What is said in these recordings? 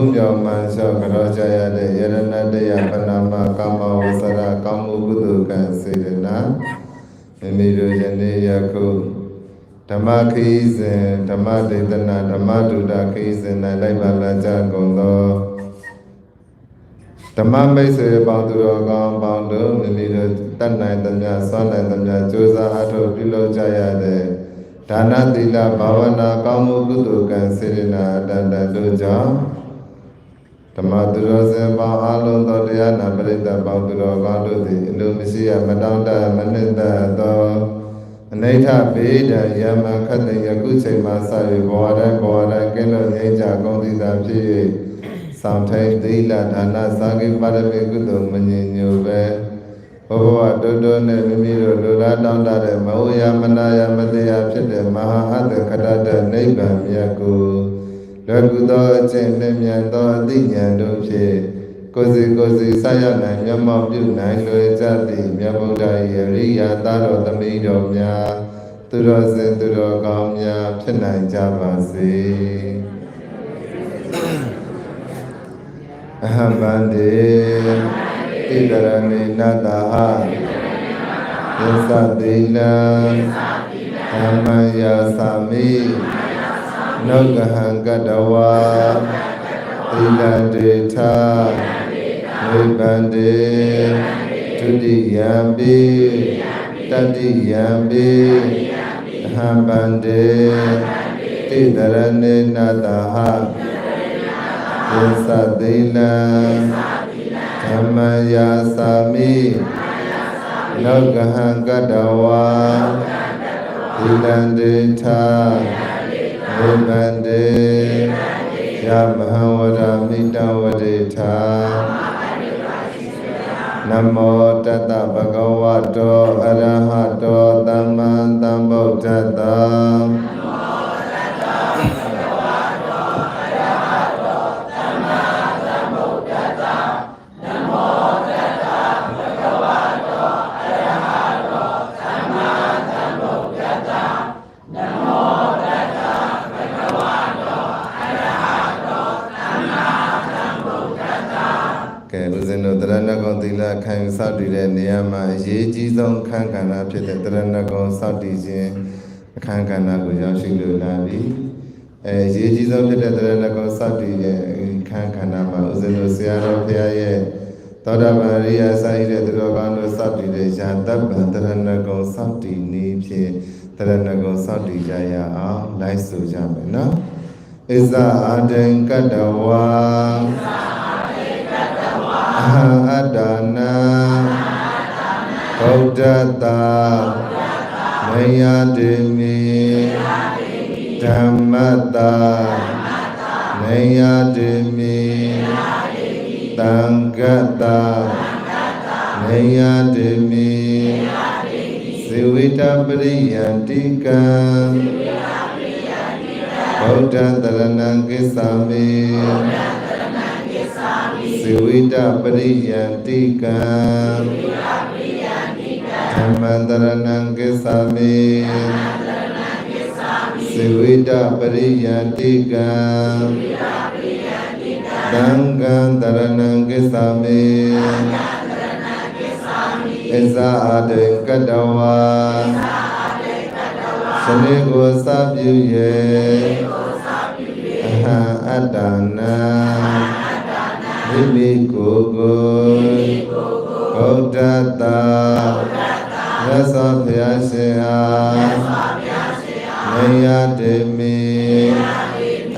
ဘုမြောင်မှန်လျှောက်ကြောကြရတဲ့ယရဏတယပဏာမကာမဝဆရာကောင်းမှုကုသိုလ်ကံစေတနာမိမိတို့ယနေ့ယခုဓမ္မခီးစဉ်ဓမ္မဒေသနာဓမ္မဒုဒခီးစဉ်၌လိုက်ပါလာကြကုန်သောဓမ္မမိတ်ဆွေပေါင်းသူတော်ကောင်းပေါင်းတို့မိမိတို့တတ်နိုင်သမျှစွမ်းနိုင်သမျှကြိုးစားအားထုတ်ပြုလုပ်ကြရတဲ့ဒါနသီလဘာဝနာကောင်းမှုကုသိုလ်ကံစေတနာအတ္တတို့ကြောင့် ဓမ္မသူတော်စင်ပေါင်းအလုံးသောတရားနာပရိသတ်ပေါင်းသူတော်ကောင်းတို့သည်အလိုမရှိရမတောင့်တမနစ်သက်သောအနိဋ္ဌဘေးဒံယမခတ်တဲ့ယခုချိန်မှစ၍ဘဝတိုင်းဘဝတိုင်းကင်းလို့ငြိမ်းချကုန်သည်သာဖြစ်၍ဆောင်ထိုင်သီလဒါနစာကိပါရမီကုသိုလ်မငြိမ်ညိုပဲဘဝဘဝတိုးတိုးနဲ့မိမိတို့လူလားတောင်းတတဲ့မဟုတ်ရမနာရမတရားဖြစ်တဲ့မဟာအတ္တခတ္တတဲ့နိဗ္ဗာန်မြတ်ကို လောကုသောအကျင့်နဲ့မြန်သောအသိဉာဏ်တို့ဖြင့်ကိုယ်စီကိုယ်စီဆက်ရနိုင်မျက်မှောက်ပြုနိုင်လွယ်ကြသည့်မြတ်ဗုဒ္ဓ၏အရိယာသားတော်သမီးတော်များသူတော်စင်သူတော်ကောင်းများဖြစ်နိုင်ကြပါစေအဟံဗန္တိဣတရဏိနတဟယသတိလံဓမ္မယာသာမိ နောကဟံကတဝါသီလတေထဝိပန္တေဒုတိယံပိတတိယံပိအဟံပန္တေတိတရဏေနတဟယေသသီလံဓမ္မယာသာမိနောကဟံကတဝါသီလတေထ ဝိပန္တေယမဟဝရမိတဝတိထာနမောတတဗဂဝတောအရဟတောသမ္မာသမ္ဗုဒ္ဓတ္တ တို့တရဏဂုံသီလခံယူစောင့်တည်တဲ့နေရာမှာအရေးကြီးဆုံးအခန်းကဏ္ဍဖြစ်တဲ့တရဏဂုံစောင့်တည်ခြင်းအခန်းကဏ္ဍကိုရောက်ရှိလိုလာပြီအဲအရေးကြီးဆုံးဖြစ်တဲ့တရဏဂုံစောင့်တည်ရဲ့အခန်းကဏ္ဍမှာဦးဇင်းတို့ဆရာတော်ဘုရားရဲ့သောတာပန်ရိယာဆိုင်တဲ့သူတော်ကောင်းတို့စောင့်တည်တဲ့ယာတပ္ပံတရဏဂုံစောင့်တည်နည်းဖြင့်တရဏဂုံစောင့်တည်ကြရအောင်လိုက်ဆိုကြမယ်နော်ဣဇအာတံကတ္တဝါအ ဟံအတ္တနာဗုဒ္ဓတာမယတိမိဓမ္မတာမယတိမိသံဃတာမယတိမိဇေဝိတပရိယံတိကံဗုဒ္ဓတရဏံကိစ္ဆာမိ ဇေဝိတပရိယံတိကံဓမ္မန္တရဏံကိစ္ဆာမိဇေဝိတပရိယံတိကံသံဃံတရဏံကိစ္ဆာမိဣဇာအတေကတဝါစနေကိုစပြုရဲ့အဟံအတ္တနာ မိမိကိုယ်ကိုဗုဒ္ဓတာမြတ်စွာဘုရားရှင်အားမယတေမိ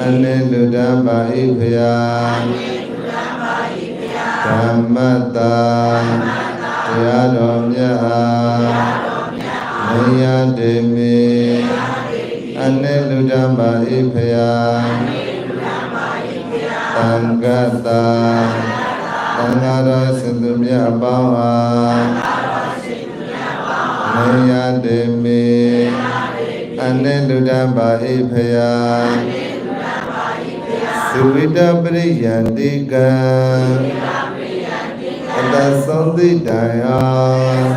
အနိလူတံပါဣဖယာဓမ္မတာတရားတော်မြတ် အနိလူတံပါဣဖယာသုဝိတပရိယန္တိကံအတဆုံးသိတိုင်အား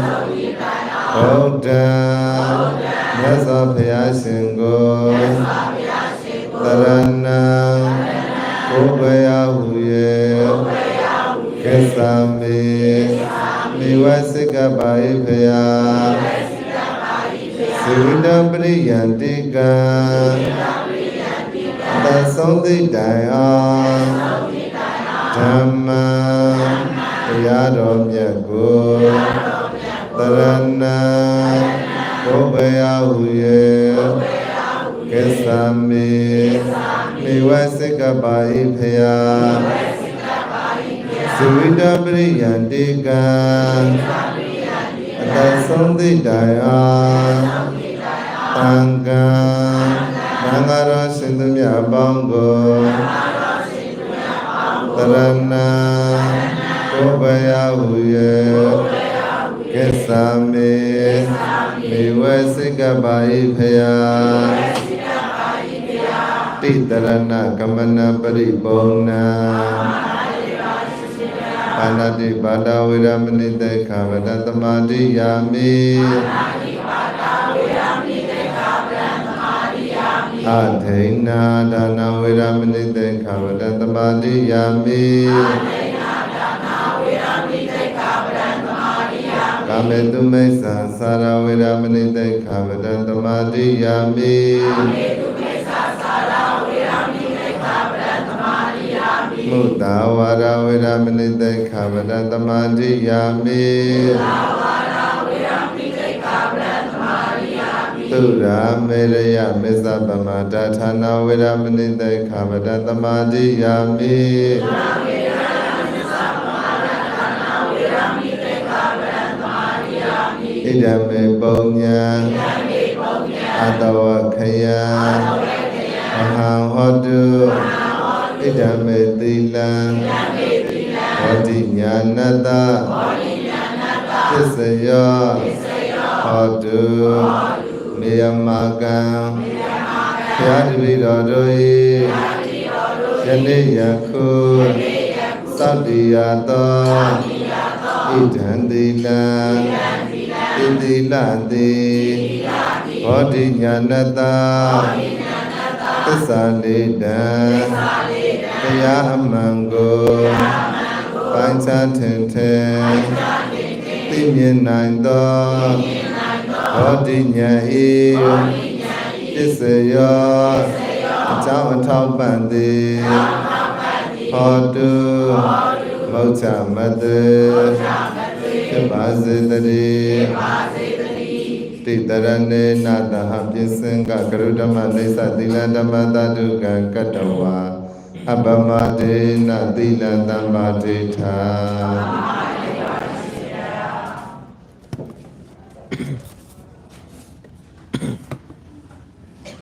ဘုဒ္ဓံမြတ်စွာဘုရားရှင်ကိုတရဏံကိုယ်ပဲယဟုရဲ့ကိစ္စမေမိဝစိကပါဣဖယာသေ ဝိတပရိယန္တိကံသဆုံးသိတိုင်အောင်ဓမ္မတရားတော်မြတ်ကိုတရဏကိုယ်ပဲယဟုရဲ့ကိစ္စမေမိဝစိကပါဣဖယာသေဝိတပရိယန္တိကံအတဆုံးသိတိုင် အောင်တန်ကံသံဃာတော်ရှင်သူမြတ်အပေါင်းကိုတရဏကိုယ်ပဲယဟုရဲ့ကိစ္စမေမိဝစိကပါဣဖယာတိတရဏကမနပရိပုံနာပါဏတိ ပါဒဝေရမဏိတေခဗဒသမာတိယာမိအထိဏဒါနဝေရမဏိတေခဗဒသမာတိယာမိကာမေတုမိစ္ဆာသာရဝေရမဏိတေခဗဒသမာတိယာမိမုဒ္ဒဝါရဝေရမဏိတေခဗဒသမာတိယာမိ သုရာမေရယမစ္ဆပမတာဌာနဝေရမဏိတေခဗဒသမာတိယာမိဣဒံမေပုံညာအတဝခယံအဟံဟောတုဣဒံမေသီလံဟောတိညာနတသစ္စယောဟောတု နေယမကံဘုရားတပည့်တော်တို့၏ယနေ့ယခုသတ္တိယသောဣဒံသီလံဣတိလတိဘောဓိညာဏတသစ္စာလေးတံတရားအမှန်ကိုပိုင်းခြားထင်ထင်သိမြင်နိုင်သော ဘောဓိညာဤပစ္စယောအကြောင်းအထောက်ပံ့သည်ဟောတုမௌချမတ္တဖြစ်ပါစေတည်းတိတရဏေနတဟပစ္စင်္ကကရုဓမ္မနေသသီလဓမ္မတတုကံကတ္တဝါအပမတေနသီလသမ္ပါတိထာ